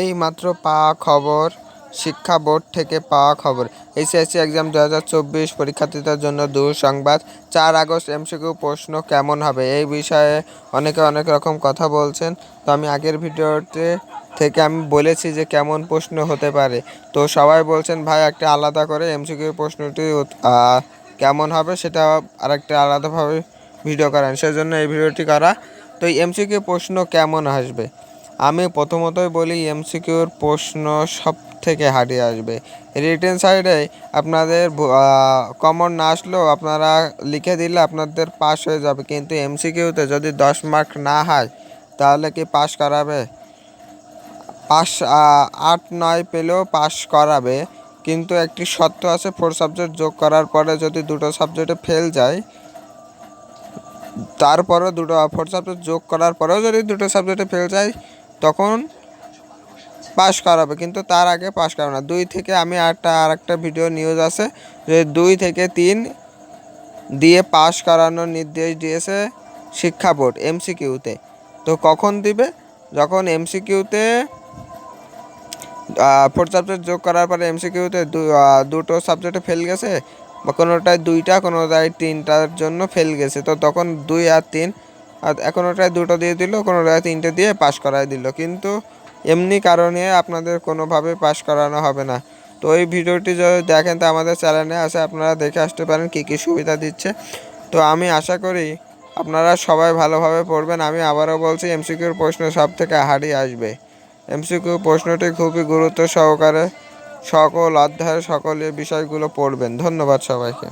এই মাত্র পাওয়া খবর, শিক্ষা বোর্ড থেকে পাওয়া খবর। এইচএসসি এক্সাম দু হাজার চব্বিশ পরীক্ষার্থীদের জন্য দুঃসংবাদ। চার আগস্ট এমসিকিউ প্রশ্ন কেমন হবে? এই বিষয়ে অনেকে অনেক রকম কথা বলছেন। তো আমি আগের ভিডিওতে থেকে আমি বলেছি যে কেমন প্রশ্ন হতে পারে। তো সবাই বলছেন, ভাই, একটা আলাদা করে এমসিকিউ প্রশ্নটি কেমন হবে সেটা আরেকটা আলাদাভাবে ভিডিও করেন। সেজন্য এই ভিডিওটি করা। তো এই এমসিকিউ প্রশ্ন কেমন আসবে? আমি প্রথমতই বলি, এমসিকিউর প্রশ্ন সব থেকে হারিয়ে আসবে। রিটেন সাইডে আপনাদের কমন না আসলেও আপনারা লিখে দিলে আপনাদের পাস হয়ে যাবে। কিন্তু এমসিকিউতে যদি দশ মার্ক না হয়, তাহলে কি পাস করাবে? পাস আট, নয় পেলেও পাস করাবে। কিন্তু একটি শর্ত আছে ফোর সাবজেক্ট যোগ করার পরে যদি দুটো সাবজেক্টে ফেল যায়, তারপরেও দুটো ফোর সাবজেক্ট যোগ করার পরেও যদি দুটো সাবজেক্টে ফেল যায় তখন পাস করাবে, কিন্তু তার আগে পাস করাবে না। দুই থেকে আমি একটা আর একটা ভিডিও নিউজ আছে যে দুই থেকে তিন দিয়ে পাস করানোর নির্দেশ দিয়েছে শিক্ষা বোর্ড এমসিকিউতে তো। কখন দিবে? যখন এমসিকিউতে ফোর সাবজেক্ট যোগ করার পরে এমসিকিউতে দুটো সাবজেক্টে ফেল গেছে, বা কোনোটায় দুইটা, কোনোটায় তিনটার জন্য ফেল গেছে, তো তখন দুই আর তিন আর কোনোটায় দুটো দিয়ে দিল কোনোটায় তিনটে দিয়ে পাশ করায় দিল। কিন্তু এমনি কারণে আপনাদের কোনোভাবে পাস করানো হবে না। তো এই ভিডিওটি যদি দেখেন, তো আমাদের চ্যানেলে আসে আপনারা দেখে আসতে পারেন কী কী সুবিধা দিচ্ছে। তো আমি আশা করি আপনারা সবাই ভালোভাবে পড়বেন। আমি আবারও বলছি এমসিকিউর প্রশ্ন সব থেকে হারিয়ে আসবে এমসিকিউ প্রশ্নটি খুবই গুরুত্ব সহকারে সকল অধ্যায়ের সকল বিষয়গুলো পড়বেন। ধন্যবাদ সবাইকে।